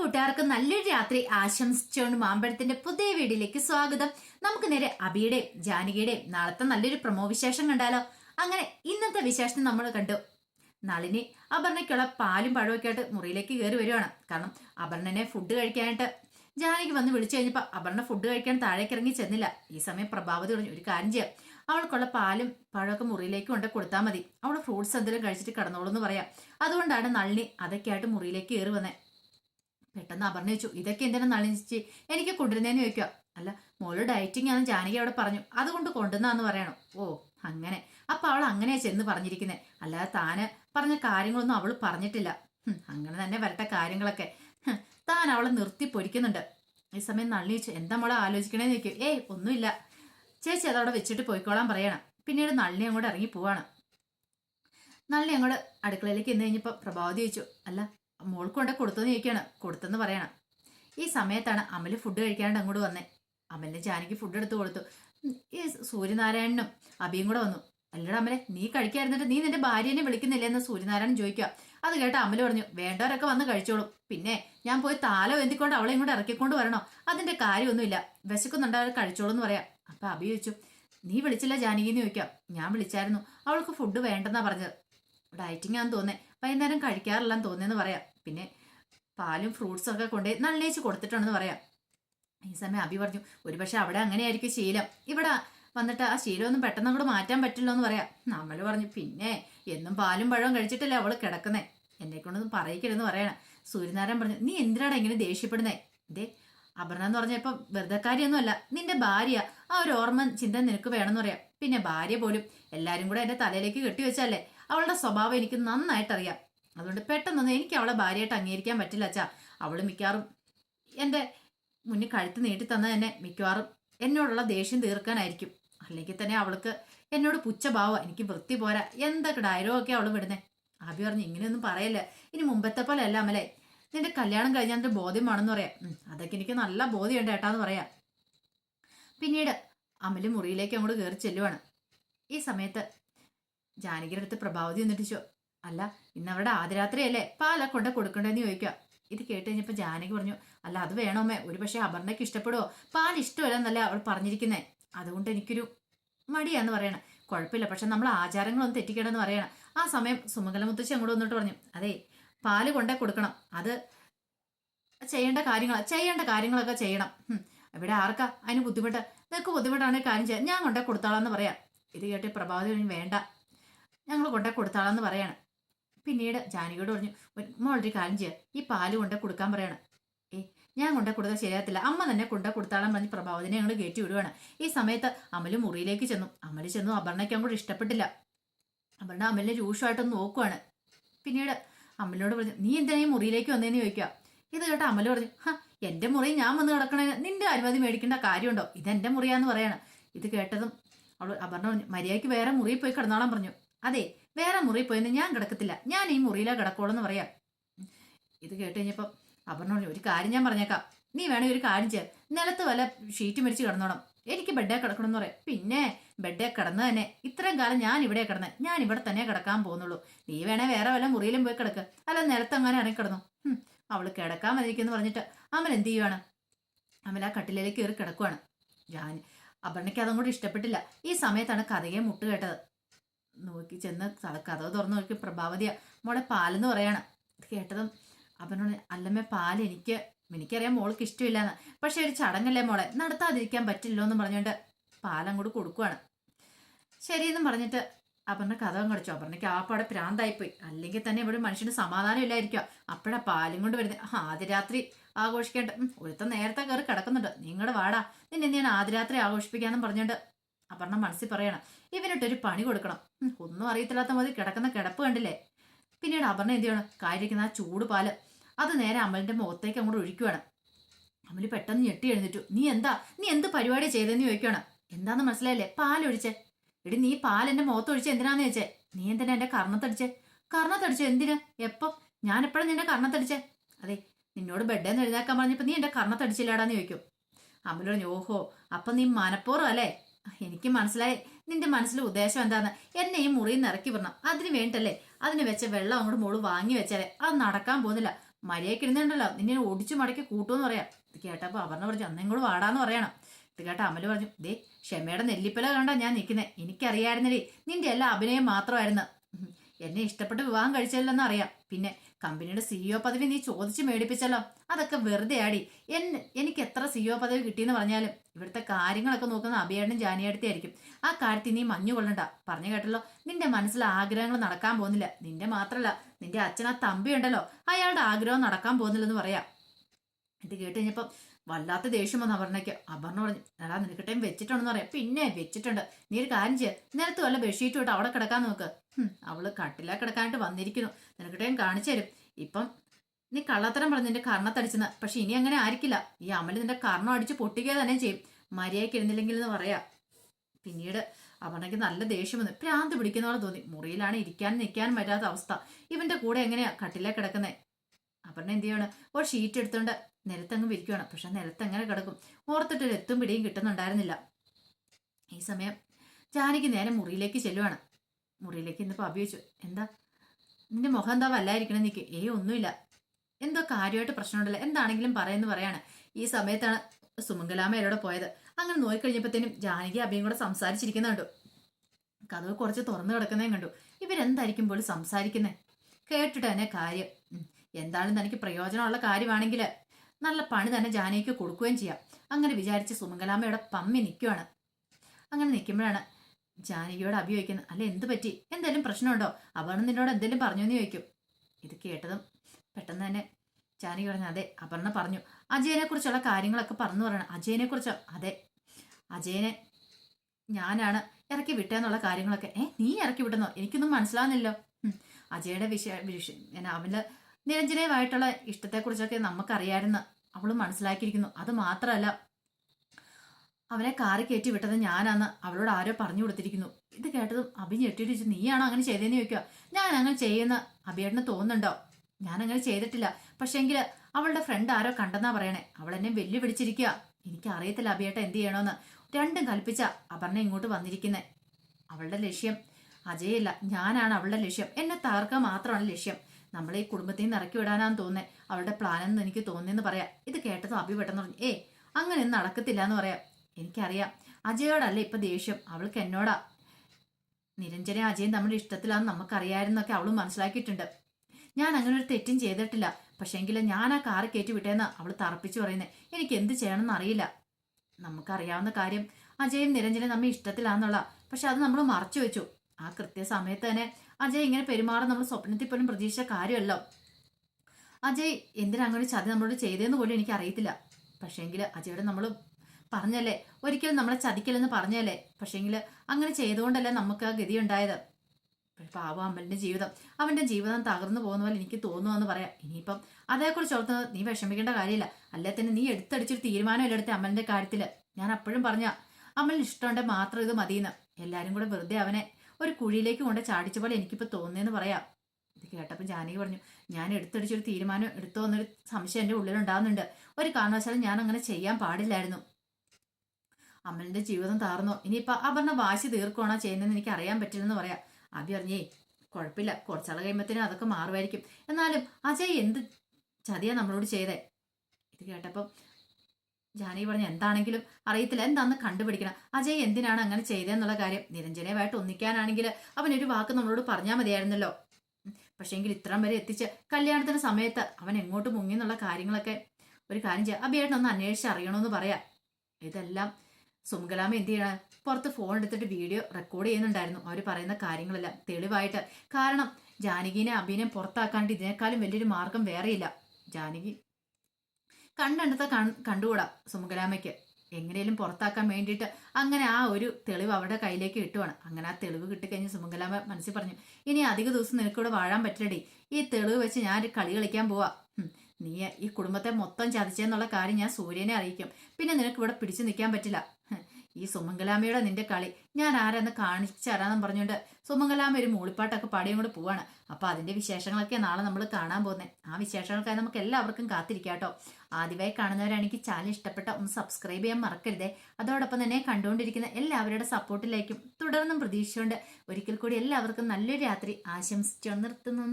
കൂട്ടുകാർക്ക് നല്ലൊരു രാത്രി ആശംസിച്ചുകൊണ്ട് മാമ്പഴത്തിന്റെ പുതിയ വീഡിയോയിലേക്ക് സ്വാഗതം. നമുക്ക് നേരെ അബിയുടെയും ജാനകിയുടെയും നാളത്തെ നല്ലൊരു പ്രമോ വിശേഷം കണ്ടാലോ? അങ്ങനെ ഇന്നത്തെ വിശേഷം നമ്മൾ കണ്ടു. നളിനി അപർണയ്ക്കുള്ള പാലും പഴമൊക്കെ ആയിട്ട് മുറിയിലേക്ക് കയറി വരുവാണ്. കാരണം അപർണനെ ഫുഡ് കഴിക്കാനായിട്ട് ജാനകി വന്ന് വിളിച്ചു കഴിഞ്ഞപ്പോൾ അപർണ ഫുഡ് കഴിക്കാൻ താഴേക്ക് ഇറങ്ങി ചെന്നില്ല. ഈ സമയം പ്രഭാവതി പറഞ്ഞു ഒരു കാര്യം ചെയ്യാം. അവൾക്കുള്ള പാലും പഴമൊക്കെ മുറിയിലേക്ക് കൊണ്ട് കൊടുത്താൽ മതി. അവൾ ഫ്രൂട്ട്സ് എന്തെങ്കിലും കഴിച്ചിട്ട് കടന്നോളൂ എന്ന് പറയാം. അതുകൊണ്ടാണ് നളിനി അതൊക്കെ ആയിട്ട് മുറിയിലേക്ക് കയറി വന്നത് പെട്ടെന്ന് അപർണ ചോദിച്ചു ഇതൊക്കെ എന്തിനാ നളിനിച്ച് എനിക്ക് കൊണ്ടുവരുന്നതെന്ന് ചോദിക്കുക അല്ല മോൾ ഡയറ്റിംഗ് ആണെന്ന് ജാനകി അവിടെ പറഞ്ഞു. അതുകൊണ്ട് കൊണ്ടുവന്നാന്ന് പറയണം. ഓ അങ്ങനെ. അപ്പൊ അവൾ അങ്ങനെ ചെന്ന് പറഞ്ഞിരിക്കുന്നത് അല്ലാതെ താന് പറഞ്ഞ കാര്യങ്ങളൊന്നും അവൾ പറഞ്ഞിട്ടില്ല. അങ്ങനെ തന്നെ വരട്ടെ കാര്യങ്ങളൊക്കെ. താൻ അവളെ നിർത്തി പൊരിക്കുന്നുണ്ട് ഈ സമയം നള്ളി എന്താ മോളെ ആലോചിക്കണേന്ന് ചോദിക്കും. ഏയ് ഒന്നുമില്ല. ചേച്ചി അതവിടെ വെച്ചിട്ട് പോയിക്കോളാൻ പറയണം. പിന്നീട് നളിനി അങ്ങോട്ട് ഇറങ്ങി പോവാണ് നളിനി അങ്ങോട്ട് അടുക്കളയിലേക്ക് എന്ന് കഴിഞ്ഞപ്പോൾ പ്രഭാവതി ചോദിച്ചു അല്ല മോൾക്ക് കൊണ്ട് കൊടുത്തെന്ന് ചോദിക്കുകയാണ്. കൊടുത്തെന്ന് പറയണം. ഈ സമയത്താണ് അമൽ ഫുഡ് കഴിക്കാണ്ട് അങ്ങോട്ട് വന്നേ. അമലിന് ജാനകി ഫുഡ് എടുത്ത് കൊടുത്തു. ഈ സൂര്യനാരായണനും അബിയും കൂടെ വന്നു. അല്ലട അമലെ നീ കഴിക്കാതിരുന്നിട്ട് നീ നിന്റെ ഭാര്യനെ വിളിക്കുന്നില്ല എന്ന് സൂര്യനാരായണൻ ചോദിക്കുക. അത് കേട്ട അമൽ പറഞ്ഞു വേണ്ടവരൊക്കെ വന്ന് കഴിച്ചോളും. പിന്നെ ഞാൻ പോയി താലോ എന്തിക്കൊണ്ട് അവളെ ഇങ്ങോട്ട് ഇറക്കിക്കൊണ്ട് വരണോ? അതിന്റെ കാര്യമൊന്നുമില്ല. വിശക്കുന്നുണ്ടാവും കഴിച്ചോളൂ എന്ന് പറയാം. അപ്പൊ അബി ചോദിച്ചു നീ വിളിച്ചില്ല ജാനകി എന്ന് ചോദിക്കാം. ഞാൻ വിളിച്ചായിരുന്നു. അവൾക്ക് ഫുഡ് വേണ്ടെന്നാ പറഞ്ഞത്. ഡയറ്റിംഗ് ആണെന്ന് തോന്നേ വൈകുന്നേരം കഴിക്കാറില്ലെന്ന് തോന്നിയെന്ന് പറയാം. പിന്നെ പാലും ഫ്രൂട്ട്സും ഒക്കെ കൊണ്ട് നല്ലേച്ച് കൊടുത്തിട്ടുണ്ടെന്ന് പറയാം. ഈ സമയം അഭി പറഞ്ഞു ഒരുപക്ഷെ അവിടെ അങ്ങനെയായിരിക്കും ശീലം. ഇവിടെ വന്നിട്ട് ആ ശീലമൊന്നും പെട്ടെന്ന് അങ്ങോട്ട് മാറ്റാൻ പറ്റില്ല എന്ന് പറയാം. നമ്മൾ പറഞ്ഞു പിന്നെ എന്നും പാലും പഴവും കഴിച്ചിട്ടല്ലേ അവൾ കിടക്കുന്നേ? എന്നെ കൊണ്ടൊന്നും പറയിക്കരുതെന്ന് പറയണം. സൂര്യനാരായൺ പറഞ്ഞു നീ എന്തിനാണ് ഇങ്ങനെ ദേഷ്യപ്പെടുന്നേ? ദേ അപർണ എന്ന് പറഞ്ഞപ്പോ വെറുതെ കാര്യമൊന്നുമല്ല നിന്റെ ഭാര്യ ആ ഒരു ഓർമ്മ ചിന്ത നിനക്ക് വേണമെന്ന് പറയാം. പിന്നെ ഭാര്യ പോലും എല്ലാരും കൂടെ എന്റെ തലയിലേക്ക് കെട്ടിവെച്ചല്ലേ അവളുടെ സ്വഭാവം എനിക്ക് നന്നായിട്ട് അറിയാം അതുകൊണ്ട് പെട്ടെന്നൊന്നും എനിക്ക് അവളെ ഭാര്യയായിട്ട് അംഗീകരിക്കാൻ പറ്റില്ല അച്ഛാ. അവൾ മിക്കവാറും എന്റെ മുന്നിൽ കഴുത്ത് നീട്ടി തന്ന തന്നെ മിക്കവാറും എന്നോടുള്ള ദേഷ്യം തീർക്കാനായിരിക്കും. അല്ലെങ്കിൽ തന്നെ അവൾക്ക് എന്നോട് പുച്ഛഭാവം എനിക്ക് വൃത്തി പോരാ എന്തൊക്കെ ഡയലോഗൊക്കെ അവൾ വിടുന്നേ. ആബി പറഞ്ഞു ഇങ്ങനെയൊന്നും പറയല്ല. ഇനി മുമ്പത്തെ പോലെ അല്ല അമലേ. നിന്റെ കല്യാണം കഴിഞ്ഞാൽ ബോധ്യം ബോധ്യമാണെന്ന് പറയാം. അതൊക്കെ എനിക്ക് നല്ല ബോധ്യമുണ്ട് ഏട്ടാന്ന് പറയാം. പിന്നീട് അമൽ മുറിയിലേക്ക് അങ്ങോട്ട് കയറി ചെല്ലുവാണ്. ഈ സമയത്ത് ജാനകിയുടെ അടുത്ത് പ്രഭാവതി എന്നിട്ട് ചോ അല്ല ഇന്ന് അവരുടെ ആദ്യരാത്രിയല്ലേ പാല കൊണ്ട് കൊടുക്കണ്ടെന്ന് ചോദിക്കുക ഇത് കേട്ട് കഴിഞ്ഞപ്പോൾ ജാനകി പറഞ്ഞു അല്ല അത് വേണോമേ ഒരു പക്ഷേ അപർണയ്ക്ക് ഇഷ്ടപ്പെടുവോ? പാൽ ഇഷ്ടമല്ലെന്നല്ല അവൾ പറഞ്ഞിരിക്കുന്നേ. അതുകൊണ്ട് എനിക്കൊരു മടിയാന്ന് പറയണം. കുഴപ്പമില്ല പക്ഷെ നമ്മൾ ആചാരങ്ങളൊന്നും തെറ്റിക്കണമെന്ന് പറയണം. ആ സമയം സുമംഗല മുത്തശ്ശി അങ്ങോട്ട് വന്നിട്ട് പറഞ്ഞു അതേ പാൽ കൊണ്ടേ കൊടുക്കണം. അത് ചെയ്യേണ്ട കാര്യങ്ങൾ ചെയ്യേണ്ട കാര്യങ്ങളൊക്കെ ചെയ്യണം. ഇവിടെ ആർക്കാ അതിന് ബുദ്ധിമുട്ട്? നിനക്ക് ബുദ്ധിമുട്ടാണെങ്കിൽ കാര്യം ചെയ്യാം ഞാൻ കൊണ്ടേ കൊടുത്താളാന്ന് പറയാം. ഇത് കേട്ട് പ്രഭാവതി വേണ്ട. ഞങ്ങൾ കൊണ്ടേ കൊടുത്താളാന്ന് പറയാണ്. പിന്നീട് ജാനകിയോട് പറഞ്ഞു മോളുടെ കാര്യം ചെയ്യുക ഈ പാൽ കൊണ്ട് കൊടുക്കാൻ പറയണം. ഏ ഞാൻ കൊണ്ടേ കൊടുക്കാൻ ശരിയാകത്തില്ല. അമ്മ തന്നെ കൊണ്ടേ കൊടുത്താളാൻ പറഞ്ഞ് പ്രഭാവതിനെ ഞങ്ങൾ കയറ്റി വിടുവാണ്. ഈ സമയത്ത് അമൽ മുറിയിലേക്ക് ചെന്നു. അമൽ ചെന്നു അപർണയ്ക്ക് അങ്ങോട്ട് ഇഷ്ടപ്പെട്ടില്ല. അപർണ അമലിനെ രൂക്ഷമായിട്ടൊന്ന് നോക്കുവാണ്. പിന്നീട് അമലിനോട് പറഞ്ഞു നീ എന്തിനാ ഈ മുറിയിലേക്ക് വന്നതെന്ന് ചോദിക്കുക? ഇത് കേട്ട അമൽ പറഞ്ഞു ഹാ എന്റെ മുറി ഞാൻ വന്ന് കിടക്കണേ. നിന്റെ അനുമതി മേടിക്കേണ്ട കാര്യമുണ്ടോ? ഇതെന്റെ മുറിയാന്ന് പറയാണ്. ഇത് കേട്ടതും അവൾ അപർണ പറഞ്ഞു മര്യാദയ്ക്ക് വേറെ മുറിയിൽ പോയി കിടന്നോളാൻ പറഞ്ഞു. അതെ വേറെ മുറിയിൽ പോയെന്ന് ഞാൻ കിടക്കത്തില്ല. ഞാൻ ഈ മുറിയിലാ കിടക്കോളെന്ന് പറയാം. ഇത് കേട്ട് കഴിഞ്ഞപ്പോൾ അപർണ ഒരു കാര്യം ഞാൻ പറഞ്ഞേക്കാം. നീ വേണമെങ്കിൽ ഒരു കാര്യം ചെയ്യാം. നിലത്ത് വല്ല ഷീറ്റ് മരിച്ച് കിടന്നോണം. എനിക്ക് ബെഡേ കിടക്കണം എന്ന് പറയാം. പിന്നെ ബെഡേ കിടന്ന് തന്നെ. ഇത്രയും കാലം ഞാൻ ഇവിടെ കിടന്ന്. ഞാൻ ഇവിടെ തന്നെ കിടക്കാൻ പോകുന്നുള്ളൂ. നീ വേണേ വേറെ വല്ല മുറിയിലും പോയി കിടക്ക്. അല്ല നിലത്ത് അങ്ങനെ ഇറങ്ങി കിടന്നു അവൾ കിടക്കാൻ മതിരിക്കുന്നു പറഞ്ഞിട്ട് അമൽ എന്ത് ചെയ്യുവാണ്? അമൽ ആ കട്ടിലേക്ക് കയറി കിടക്കുവാണ്. ഞാൻ അപർണയ്ക്ക് അതും കൂടി ഇഷ്ടപ്പെട്ടില്ല. ഈ സമയത്താണ് കഥയെ മുട്ട് കേട്ടത്. നോക്കി ചെന്ന് കഥ തുറന്നു നോക്കി പ്രഭാവതിയ മോളെ പാലെന്ന് പറയാണ്. കേട്ടതും അവനോട് അല്ലമ്മേ പാൽ എനിക്ക് എനിക്കറിയാം മോൾക്ക് ഇഷ്ടമില്ലാന്ന്. പക്ഷെ ഒരു ചടങ്ങല്ലേ മോളെ നടത്താതിരിക്കാൻ പറ്റില്ലോ എന്ന് പറഞ്ഞുകൊണ്ട് പാലങ്ങോട്ട് കൊടുക്കുവാണ്. ശരിയെന്നും പറഞ്ഞിട്ട് അപർണ കഥ കടിച്ചു അപർണയ്ക്ക് ആ പാടെ പ്രാന്തായിപ്പോയി. അല്ലെങ്കിൽ തന്നെ ഇവിടെ മനുഷ്യന് സമാധാനം ഇല്ലായിരിക്കും. അപ്പോഴാ പാലും കൊണ്ട് വരുന്നത് ആ, ആദ്യരാത്രി ആഘോഷിക്കേണ്ട. ഒരുത്തം നേരത്തെ കയറി കിടക്കുന്നുണ്ട്. നിങ്ങളുടെ വാടാ. നിന്നെ ഞാൻ ആദ്യരാത്രി ആഘോഷിപ്പിക്കാന്നും പറഞ്ഞുകൊണ്ട് അപർണ മനസ്സിൽ പറയണം ഇവനിട്ടൊരു പണി കൊടുക്കണം. ഒന്നും അറിയത്തില്ലാത്ത മതി കിടക്കുന്ന കിടപ്പ് കണ്ടില്ലേ? പിന്നീട് അപർണ എന്ത് ചെയ്യണം? കായിരിക്കുന്ന ആ ചൂട് പാൽ അത് നേരെ അമലിന്റെ മുഖത്തേക്ക് അങ്ങോട്ട് ഒഴിക്കുവാണ് അമൽ പെട്ടെന്ന് ഞെട്ടി എഴുന്നിട്ടു നീ എന്താ? നീ എന്ത് പരിപാടി ചെയ്തെന്ന് ചോദിക്കുവാണ്? എന്താന്ന് മനസ്സിലായില്ലേ? പാലൊഴിച്ചേ. എടി നീ പാൽ എന്റെ മുഖത്തൊഴിച്ച് എന്തിനാന്ന് ചോദിച്ചേ? നീ എന്തിനാ എന്റെ കർണത്തടിച്ചേ? കർണത്തടിച്ചേ? എന്തിനാ? എപ്പം? ഞാൻ എപ്പോഴും നിന്റെ കർണത്തടിച്ചേ? അതെ നിന്നോട് ബെഡേന്ന് എഴുതാക്കാൻ പറഞ്ഞപ്പോ നീ എന്റെ കർണത്തടിച്ചില്ലാടാന്ന് ചോദിക്കും. അമലോ ഓഹോ അപ്പൊ നീ മനപ്പൂർവം അല്ലേ? എനിക്ക് മനസ്സിലായി. നിന്റെ മനസ്സിലെ ഉദ്ദേശം എന്താന്ന്? എന്നെ ഈ മുറിയിൽ നിന്ന് ഇറക്കി വിടണം. അതിന് വേണ്ടല്ലേ അതിന് വെച്ച വെള്ളം അങ്ങോട്ട് മോൾ വാങ്ങി വെച്ചാലേ അത് നടക്കാൻ പോകുന്നില്ല. മര്യാദയ്ക്ക് ഇരുന്നുണ്ടല്ലോ നിന്നെ ഒടിച്ചു മടക്കി കൂട്ടുമെന്ന് പറയാം. ഇത് കേട്ടപ്പോ അപർണ പറഞ്ഞു അന്നും കൂടെ വാടാന്ന് പറയണം. ഇത് കേട്ട അമൽ പറഞ്ഞു ദേ ക്ഷമയുടെ നെല്ലിപ്പല കണ്ടാ ഞാൻ നിൽക്കുന്നത് എനിക്കറിയായിരുന്നില്ലേ നിന്റെ എല്ലാ അഭിനയം മാത്രമായിരുന്നു. എന്നെ ഇഷ്ടപ്പെട്ട് വിവാഹം കഴിച്ചല്ലെന്ന് അറിയാം. പിന്നെ കമ്പനിയുടെ സിഇഒ പദവി നീ ചോദിച്ച് മേടിപ്പിച്ചല്ലോ. അതൊക്കെ വെറുതെ ആടി. എൻ എനിക്ക് എത്ര സിഇഒ പദവി കിട്ടിയെന്ന് പറഞ്ഞാലും ഇവിടുത്തെ കാര്യങ്ങളൊക്കെ നോക്കുന്ന അഭിയേട്ടനും ജാനിയടുത്തെ ആയിരിക്കും ആ കാര്യത്തിൽ നീ മഞ്ഞു കൊള്ളണ്ട. പറഞ്ഞു കേട്ടല്ലോ? നിന്റെ മനസ്സിലെ ആഗ്രഹങ്ങൾ നടക്കാൻ പോകുന്നില്ല. നിന്റെ മാത്രല്ല നിന്റെ അച്ഛൻ ആ തമ്പി ഉണ്ടല്ലോ. അയാളുടെ ആഗ്രഹം നടക്കാൻ പോകുന്നില്ലെന്ന് പറയാം. ഇത് കേട്ട് കഴിഞ്ഞപ്പം വല്ലാത്ത ദേഷ്യം വന്ന് അപർണയ്ക്ക്. അപർണ പറഞ്ഞു എടാ നിനക്കിട്ടേം വെച്ചിട്ടുണ്ടെന്ന് പറയാം. പിന്നെ വെച്ചിട്ടുണ്ട്. നീ ഒരു കാര്യം ചെയ്യ. നേരത്തെ വല്ല ബെഡ്ഷീറ്റ് ഇട്ട് അവിടെ കിടക്കാൻ നോക്ക്. അവൾ കട്ടില കിടക്കാനായിട്ട് വന്നിരിക്കുന്നു. നിനക്കിട്ടേം കാണിച്ചു തരും. ഇപ്പം നീ കള്ളത്തരം പറഞ്ഞ് നിന്റെ കർണത്തടിച്ചെന്ന് പക്ഷെ ഇനി അങ്ങനെ ആയിരിക്കില്ല. ഈ അമൽ നിന്റെ കർണം അടിച്ച് പൊട്ടിക്കുക തന്നെ ചെയ്യും. മര്യാദയ്ക്ക് ഇരുന്നില്ലെങ്കിൽ എന്ന് പറയാം. പിന്നീട് അപർണയ്ക്ക് നല്ല ദേഷ്യം വന്നു. പ്രാന്ത് പിടിക്കുന്ന പോലെ തോന്നി. മുറിയിലാണ് ഇരിക്കാനും നിൽക്കാനും പറ്റാത്ത അവസ്ഥ. ഇവന്റെ കൂടെ എങ്ങനെയാ കട്ടിലേ കിടക്കുന്നേ? അപർണ എന്ത് ചെയ്യാണ്? ഒരു ഷീറ്റ് എടുത്തോണ്ട് നിലത്തങ്ങ് വിരിക്കുകയാണ് പക്ഷെ നിലത്ത് എങ്ങനെ കിടക്കും ഓർത്തിട്ടൊരു എത്തും പിടിയും കിട്ടുന്നുണ്ടായിരുന്നില്ല. ഈ സമയം ജാനകി നേരെ മുറിയിലേക്ക് ചെല്ലുവാണ്. മുറിയിലേക്ക് ഇന്നിപ്പോൾ അഭിയോഗിച്ചു എന്താ? നിന്റെ മുഖം എന്താ വല്ലായിരിക്കണം നിൽക്ക് ഏ ഒന്നുമില്ല. എന്തോ കാര്യമായിട്ട് പ്രശ്നമുണ്ടല്ലോ. എന്താണെങ്കിലും പറയുന്നു പറയാണ്. ഈ സമയത്താണ് സുമംഗലാമ പോയത്. അങ്ങനെ നോക്കിക്കഴിഞ്ഞപ്പോഴത്തേനും ജാനകി അഭിയും കൂടെ സംസാരിച്ചിരിക്കുന്നുണ്ട് കഥവ് കുറച്ച് തുറന്നു കിടക്കുന്നേ കണ്ടു. ഇവരെന്തായിരിക്കും പോലും സംസാരിക്കുന്നേ? കേട്ടിട്ട് തന്നെ കാര്യം. എന്താണെന്ന് എനിക്ക് പ്രയോജനമുള്ള കാര്യമാണെങ്കിൽ നല്ല പണി തന്നെ ജാനകിക്ക് കൊടുക്കുകയും ചെയ്യാം. അങ്ങനെ വിചാരിച്ച് സുമംഗലാമ്മയുടെ പമ്മി നിൽക്കുകയാണ് അങ്ങനെ നിൽക്കുമ്പോഴാണ് ജാനകിയോട് അഭിയോഗിക്കുന്നത് അല്ല എന്ത് പറ്റി? എന്തെങ്കിലും പ്രശ്നമുണ്ടോ? അപർണ നിന്നോട് എന്തെങ്കിലും പറഞ്ഞു എന്ന് ചോദിക്കും. ഇത് കേട്ടതും പെട്ടെന്ന് തന്നെ ജാനകി പറഞ്ഞു അതെ അപർണ പറഞ്ഞു. അജയനെ കുറിച്ചുള്ള കാര്യങ്ങളൊക്കെ പറഞ്ഞു പറയണം. അജയനെ കുറിച്ചോ? അതെ അജയനെ ഞാനാണ് ഇറക്കി വിട്ടേന്നുള്ള കാര്യങ്ങളൊക്കെ. ഏ നീ ഇറക്കി വിട്ടെന്നോ? എനിക്കൊന്നും മനസ്സിലാവുന്നില്ലോ. അജയുടെ വിഷയ വിഷ ഞാൻ അവന്റെ നിരഞ്ജനയുമായിട്ടുള്ള ഇഷ്ടത്തെക്കുറിച്ചൊക്കെ നമുക്കറിയായിരുന്നു. അവൾ മനസ്സിലാക്കിയിരിക്കുന്നു. അത് മാത്രമല്ല അവനെ കാറി കയറ്റി വിട്ടത് ഞാനാന്ന് അവളോട് ആരോ പറഞ്ഞു കൊടുത്തിരിക്കുന്നു. ഇത് കേട്ടതും അഭി ചോദിച്ചു നീയാണോ അങ്ങനെ ചെയ്തതെന്ന് ചോദിക്കുക. ഞാൻ അങ്ങനെ ചെയ്യുന്ന അഭിയേട്ടന് തോന്നുന്നുണ്ടോ? ഞാൻ അങ്ങനെ ചെയ്തിട്ടില്ല പക്ഷേങ്കിൽ അവളുടെ ഫ്രണ്ട് ആരോ കണ്ടെന്നാ പറയണേ. അവൾ എന്നെ വെല്ലുവിളിച്ചിരിക്കുക. എനിക്ക് അറിയത്തില്ല അഭിയേട്ട എന്ത് ചെയ്യണമെന്ന് രണ്ടും കൽപ്പിച്ച അപർണ ഇങ്ങോട്ട് വന്നിരിക്കുന്നേ. അവളുടെ ലക്ഷ്യം അജയല്ല. ഞാനാണ് അവളുടെ ലക്ഷ്യം. എന്നെ തകർക്കാൻ മാത്രമാണ് ലക്ഷ്യം. നമ്മളെ ഈ കുടുംബത്തിൽ നിന്ന് ഇറക്കി വിടാനാന്ന് തോന്നേ അവളുടെ പ്ലാൻ എന്ന് എനിക്ക് തോന്നിയെന്ന് പറയാം. ഇത് കേട്ടതും അഭി പെട്ടെന്ന് പറഞ്ഞു ഏ അങ്ങനെ നടക്കത്തില്ല എന്ന് പറയാം. എനിക്കറിയാം. അജയോടല്ലേ ഇപ്പൊ ദേഷ്യം? അവൾക്ക് എന്നോടാ? നിരഞ്ജനെ അജയൻ തമ്മിൽ ഇഷ്ടത്തിലാന്ന് നമുക്കറിയായിരുന്നൊക്കെ അവളും മനസ്സിലാക്കിയിട്ടുണ്ട്. ഞാൻ അങ്ങനെ ഒരു തെറ്റും ചെയ്തിട്ടില്ല. പക്ഷേങ്കിൽ ഞാൻ ആ കാറ് കയറ്റി വിട്ടേന്ന് അവൾ തറപ്പിച്ചു പറയുന്നത് എനിക്ക് എന്ത് ചെയ്യണമെന്ന് അറിയില്ല. നമുക്കറിയാവുന്ന കാര്യം അജയും നിരഞ്ജനും നമ്മെ ഇഷ്ടത്തിലാന്നുള്ള. പക്ഷെ അത് നമ്മൾ മറച്ചു വെച്ചു. ആ കൃത്യസമയത്ത് തന്നെ അജയ് ഇങ്ങനെ പെരുമാറാൻ നമ്മൾ സ്വപ്നത്തിൽ പോലും പ്രതീക്ഷിച്ച കാര്യമല്ലോ. അജയ് എന്തിനാ അങ്ങനെ ചതി നമ്മളോട് ചെയ്തതെന്ന് പോലും എനിക്ക് അറിയത്തില്ല. പക്ഷേങ്കിൽ അജയോട് നമ്മൾ പറഞ്ഞല്ലേ ഒരിക്കലും നമ്മളെ ചതിക്കലെന്ന് പറഞ്ഞല്ലേ? പക്ഷേങ്കിൽ അങ്ങനെ ചെയ്തുകൊണ്ടല്ലേ നമുക്ക് ആ ഗതി ഉണ്ടായത് പാവം അമ്മലിന്റെ ജീവിതം. അവന്റെ ജീവിതം തകർന്നു പോകുന്ന പോലെ എനിക്ക് തോന്നുമെന്ന് പറയാം. ഇനിയിപ്പം അതേക്കുറിച്ച് ഓർത്ത് നീ വിഷമിക്കേണ്ട കാര്യമില്ല. അല്ലേ തന്നെ നീ എടുത്തടിച്ചൊരു തീരുമാനമല്ല എടുത്ത അമ്മലിന്റെ കാര്യത്തിൽ ഞാൻ അപ്പോഴും പറഞ്ഞ അമ്മലിന് ഇഷ്ടമുണ്ടെങ്കിൽ മാത്രം ഇത് മതിയെന്ന്. എല്ലാവരും കൂടെ വെറുതെ അവനെ ഒരു കുഴിയിലേക്ക് കൊണ്ട് ചാടിച്ച പോലെ എനിക്കിപ്പോ തോന്നിയെന്ന് പറയാം. ഇത് കേട്ടപ്പോൾ ജാനകി പറഞ്ഞു ഞാൻ എടുത്തടിച്ചൊരു തീരുമാനം എടുത്തോ എന്നൊരു സംശയം എന്റെ ഉള്ളിലുണ്ടാകുന്നുണ്ട് ഒരു കാരണവശാലും ഞാൻ അങ്ങനെ ചെയ്യാൻ പാടില്ലായിരുന്നു. അമ്മലിന്റെ ജീവിതം താർന്നോ ആ അപർണ വാശി തീർക്കുവാണോ ചെയ്യുന്നതെന്ന് എനിക്ക് അറിയാൻ പറ്റില്ലെന്ന് പറയാം. അഭി പറഞ്ഞേ കുഴപ്പമില്ല. കുറച്ചാൾ കഴിയുമ്പത്തേനും അതൊക്കെ മാറുമായിരിക്കും. എന്നാലും അജയ് എന്ത് ചതിയാ നമ്മളോട് ചെയ്തേ? ഇത് കേട്ടപ്പം ജാനകി പറഞ്ഞു എന്താണെങ്കിലും അറിയത്തില്ല. എന്താന്ന് കണ്ടുപിടിക്കണം. അജയ് എന്തിനാണ് അങ്ങനെ ചെയ്തതെന്നുള്ള കാര്യം നിരഞ്ജനയുമായിട്ട് ഒന്നിക്കാനാണെങ്കിൽ അവൻ ഒരു വാക്ക് നമ്മളോട് പറഞ്ഞാൽ മതിയായിരുന്നല്ലോ. പക്ഷേങ്കിൽ ഇത്രയും വരെ എത്തിച്ച് കല്യാണത്തിന് സമയത്ത് അവൻ എങ്ങോട്ട് മുങ്ങി എന്നുള്ള കാര്യങ്ങളൊക്കെ ഒരു കാര്യം ചെയ്യാം. അബിയേട്ടൻ ഒന്ന് അന്വേഷിച്ച് അറിയണമെന്ന് പറയാം. ഇതെല്ലാം സുമകലാമ എന്ത് ചെയ്യണം? പുറത്ത് ഫോൺ എടുത്തിട്ട് വീഡിയോ റെക്കോർഡ് ചെയ്യുന്നുണ്ടായിരുന്നു. അവർ പറയുന്ന കാര്യങ്ങളെല്ലാം തെളിവായിട്ട്. കാരണം ജാനകിനെ അഭിനയം പുറത്താക്കാണ്ട് ഇതിനേക്കാളും വലിയൊരു മാർഗം വേറെയില്ല. ജാനകി കണ്ടെടുത്ത കണ്ടുകൂടാ സുമഗ്രാമയ്ക്ക് എങ്ങനെയും പുറത്താക്കാൻ വേണ്ടിയിട്ട് അങ്ങനെ ആ ഒരു തെളിവ് അവരുടെ കയ്യിലേക്ക് കിട്ടുവാണ്. അങ്ങനെ ആ തെളിവ് കിട്ടിക്കഴിഞ്ഞ് സുമംഗലാമ മനസ്സിൽ പറഞ്ഞു ഇനി അധിക ദിവസം നിനക്ക് ഇവിടെ വാഴാൻ പറ്റില്ലടി. ഈ തെളിവ് വെച്ച് ഞാൻ കളി കളിക്കാൻ പോവാ. നീ ഈ കുടുംബത്തെ മൊത്തം ചതിച്ചെന്നുള്ള കാര്യം ഞാൻ സൂര്യനെ അറിയിക്കും. പിന്നെ നിനക്ക് ഇവിടെ പിടിച്ചു നിൽക്കാൻ പറ്റില്ല. ഈ സുമംഗലാമയുടെ നിന്റെ കളി ഞാൻ ആരാന്ന് കാണിച്ചു തരാന്നും പറഞ്ഞുകൊണ്ട് സുമംഗലാമ ഒരു മൂളിപ്പാട്ടൊക്കെ പാടിയും കൂടെ പോവാണ്. അപ്പൊ അതിന്റെ വിശേഷങ്ങളൊക്കെ നാളെ നമ്മൾ കാണാൻ പോകുന്നത് ആ വിശേഷങ്ങൾക്കായി നമുക്ക് എല്ലാവർക്കും കാത്തിരിക്കാട്ടോ ആദ്യമായി കാണുന്നവരാണെങ്കിൽ ചാനൽ ഇഷ്ടപ്പെട്ട ഒന്ന് സബ്സ്ക്രൈബ് ചെയ്യാൻ മറക്കരുതേ. അതോടൊപ്പം തന്നെ കണ്ടുകൊണ്ടിരിക്കുന്ന എല്ലാവരുടെ സപ്പോർട്ടിലേക്കും തുടർന്നും പ്രതീക്ഷിച്ചുകൊണ്ട് ഒരിക്കൽ കൂടി എല്ലാവർക്കും നല്ലൊരു രാത്രി ആശംസിച്ചു നിർത്തുന്നു.